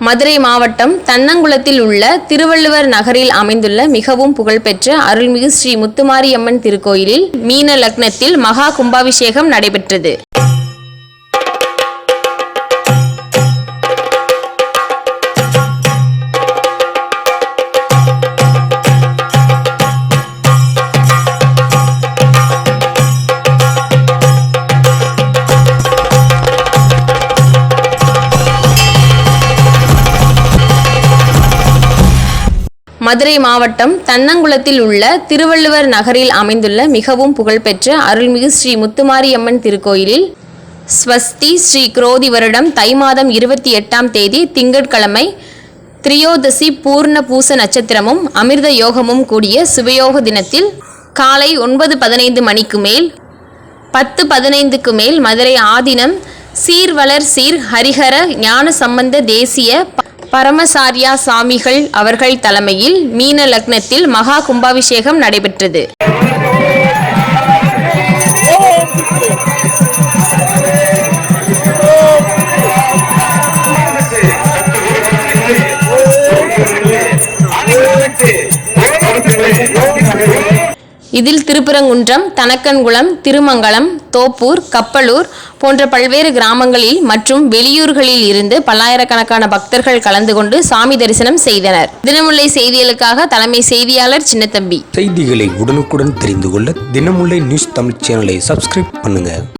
மதுரை மாவட்டம் தன்னங்குளத்தில் உள்ள திருவள்ளுவர் நகரில் அமைந்துள்ள மிகவும் புகழ்பெற்ற அருள்மிகு ஸ்ரீ முத்துமாரியம்மன் திருக்கோயிலில் மீன லக்னத்தில் மகா கும்பாபிஷேகம் நடைபெற்றது. மதுரை மாவட்டம் தன்னங்குளத்தில் உள்ள திருவள்ளுவர் நகரில் அமைந்துள்ள மிகவும் புகழ்பெற்ற அருள்மிகு ஸ்ரீ முத்துமாரியம்மன் திருக்கோயிலில் ஸ்வஸ்தி ஸ்ரீ குரோதி வருடம் தை மாதம் இருபத்தி எட்டாம் தேதி திங்கட்கிழமை திரியோதசி பூர்ண பூச நட்சத்திரமும் அமிர்த யோகமும் கூடிய சுபயோக தினத்தில் காலை ஒன்பது பதினைந்து மணிக்கு மேல் பத்து பதினைந்துக்கு மேல் மதுரை ஆதீனம் சீர்வளர் சீர் ஹரிஹர ஞான சம்பந்த தேசிய பரமசாரியா சாமிகள் அவர்கள் தலைமையில் மீன லக்னத்தில் மகா கும்பாபிஷேகம் நடைபெற்றது. இதில் திருப்பரங்குன்றம் தனக்கன்குளம் திருமங்கலம் தோப்பூர் கப்பலூர் போன்ற பல்வேறு கிராமங்களில் மற்றும் வெளியூர்களில் இருந்து பல்லாயிரக்கணக்கான பக்தர்கள் கலந்து கொண்டு சாமி தரிசனம் செய்தனர். தினமுல்லை செய்திகளுக்காக தலைமை செய்தியாளர் சின்னத்தம்பி. செய்திகளை உடனுக்குடன் தெரிந்து கொள்ள தினமுல்லை நியூஸ் தமிழ் சேனலை சப்ஸ்கிரைப் பண்ணுங்க.